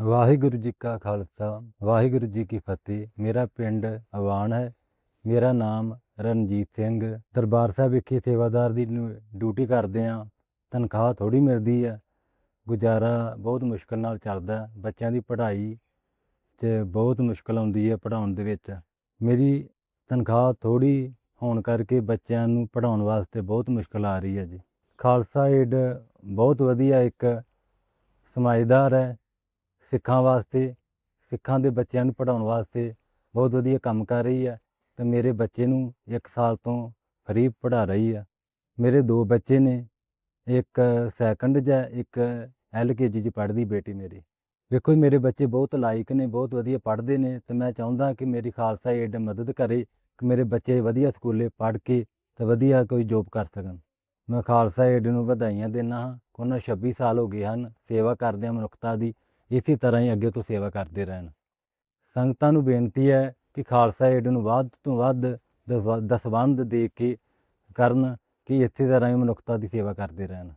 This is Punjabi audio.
ਵਾਹਿਗੁਰੂ ਜੀ ਕਾ ਖਾਲਸਾ, ਵਾਹਿਗੁਰੂ ਜੀ ਕੀ ਫਤਿਹ। ਮੇਰਾ ਪਿੰਡ ਅਵਾਨ ਹੈ। ਮੇਰਾ ਨਾਮ ਰਣਜੀਤ ਸਿੰਘ। ਦਰਬਾਰ ਸਾਹਿਬ ਵਿਖੇ ਸੇਵਾਦਾਰ ਦੀ ਡਿਊ- ਡਿਊਟੀ ਕਰਦੇ ਆ ਤਨਖਾਹ ਥੋੜੀ ਮਿਲਦੀ ਹੈ। ਗੁਜ਼ਾਰਾ ਬਹੁਤ ਮੁਸ਼ਕਲ ਨਾਲ ਚੱਲਦਾ ਬੱਚਿਆਂ ਦੀ ਪੜ੍ਹਾਈ 'ਚ ਬਹੁਤ ਮੁਸ਼ਕਲ ਆਉਂਦੀ ਹੈ ਪੜ੍ਹਾਉਣ ਦੇ ਵਿੱਚ। ਮੇਰੀ ਤਨਖਾਹ ਥੋੜੀ ਹੋਣ ਕਰਕੇ ਬੱਚਿਆਂ ਨੂੰ ਪੜ੍ਹਾਉਣ ਵਾਸਤੇ ਬਹੁਤ ਮੁਸ਼ਕਲ ਆ ਰਹੀ ਹੈ ਜੀ। ਖਾਲਸਾ ਏਡ ਬਹੁਤ ਵਧੀਆ ਇੱਕ ਸਮਾਜਦਾਰ ਹੈ। ਸਿੱਖਾਂ ਵਾਸਤੇ ਸਿੱਖਾਂ ਦੇ ਬੱਚਿਆਂ ਨੂੰ ਪੜ੍ਹਾਉਣ ਵਾਸਤੇ ਬਹੁਤ ਵਧੀਆ ਕੰਮ ਕਰ ਰਹੀ ਹੈ ਤੇ ਮੇਰੇ ਬੱਚੇ ਨੂੰ 1 ਸਾਲ ਤੋਂ ਫਰੀ ਪੜ੍ਹਾ ਰਹੀ ਹੈ ਮੇਰੇ ਦੋ ਬੱਚੇ ਨੇ ਇੱਕ ਸੈਕੰਡ 'ਚ ਹੈ ਇੱਕ ਐਲਕੇਜੀ 'ਚ ਪੜ੍ਹਦੀ ਬੇਟੀ ਮੇਰੀ। ਵੇਖੋ ਜੀ, ਮੇਰੇ ਬੱਚੇ ਬਹੁਤ ਲਾਇਕ ਨੇ ਬਹੁਤ ਵਧੀਆ ਪੜ੍ਹਦੇ ਨੇ ਤੇ ਮੈਂ ਚਾਹੁੰਦਾ ਕਿ ਮੇਰੀ ਖਾਲਸਾ ਏਡ ਮਦਦ ਕਰੇ ਕਿ ਮੇਰੇ ਬੱਚੇ ਵਧੀਆ ਸਕੂਲੇ ਪੜ੍ਹ ਕੇ ਤੇ ਵਧੀਆ ਕੋਈ ਜੋਬ ਕਰ ਸਕਣ। ਮੈਂ ਖਾਲਸਾ ਏਡ ਨੂੰ ਵਧਾਈਆਂ ਦਿੰਦਾ ਹਾਂ। ਕਿ ਉਹਨਾਂ 26 ਸਾਲ ਹੋ ਗਏ ਹਨ ਸੇਵਾ ਕਰਦੇ ਮਨੁੱਖਤਾ ਦੀ। ਇਸੇ ਤਰ੍ਹਾਂ ਹੀ ਅੱਗੇ ਤੋਂ ਸੇਵਾ ਕਰਦੇ ਰਹਿਣ। ਸੰਗਤਾਂ ਨੂੰ ਬੇਨਤੀ ਹੈ ਕਿ ਖਾਲਸਾ ਏਡ ਨੂੰ ਵੱਧ ਤੋਂ ਵੱਧ ਦਸਵ- ਦਸਵੰਧ ਦੇ ਕੇ ਕਰਨ ਕਿ ਇਸੇ ਤਰ੍ਹਾਂ ਹੀ ਮਨੁੱਖਤਾ ਦੀ ਸੇਵਾ ਕਰਦੇ ਰਹਿਣ।